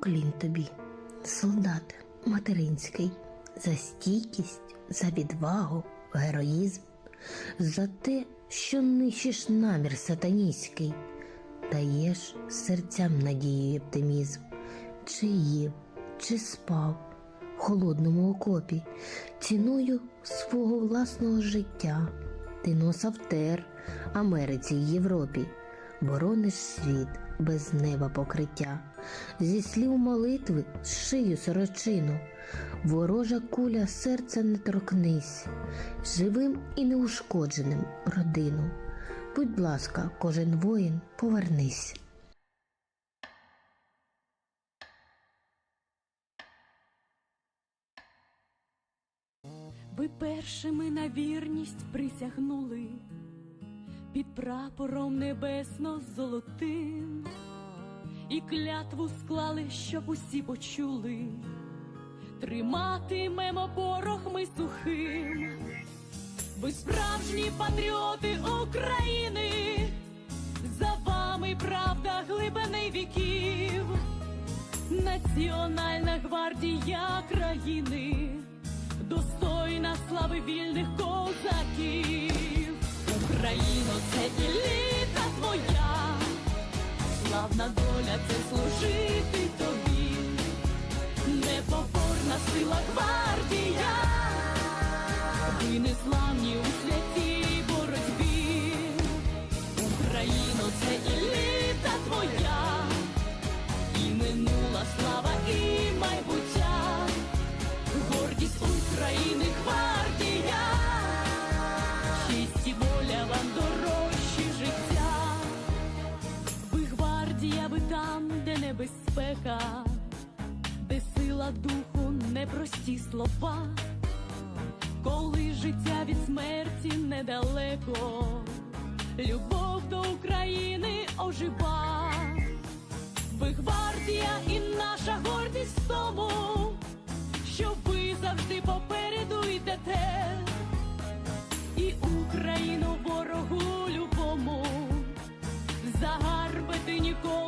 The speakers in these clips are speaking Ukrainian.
Уклін тобі, солдат материнський, за стійкість, за відвагу, героїзм, за те, що нищиш намір сатаністський, даєш серцям надію і оптимізм, чи їв, чи спав в холодному окопі, ціною свого власного життя. Ти носа втер Америці й Європі, борониш світ без неба покриття, зі слів молитви з шию сорочину, ворожа куля серця не торкнись, живим і неушкодженим родину. Будь ласка, кожен воїн, повернись. Ви першими на вірність присягнули під прапором небесно-золотим, і клятву склали, щоб усі почули, триматимемо порох ми сухим. Ви справжні патріоти України, за вами правда глибини віків, Національна гвардія країни достойна слави вільних козаків. Україно, це еліта твоя, славна доля це служити тобі, непоборна сила гвардія, ви незламні у святій боротьбі. Україно, це еліта твоя, і минула слава, і майбуття. Гордість України де сила духу, непрості слова, коли життя від смерті недалеко, любов до України ожива. Ви гвардія і наша гордість в тому, що ви завжди попереду йдете, і Україну ворогу любому загарбити ніколи. не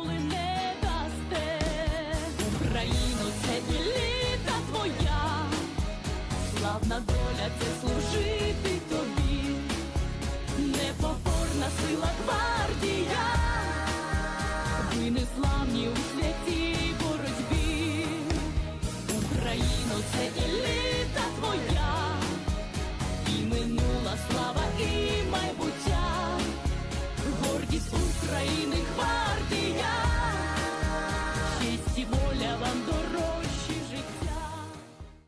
славна доля це служити тобі, непокорна сила гвардія, ви не славні у святій боротьбі, Україно, це еліта твоя, і минула слава.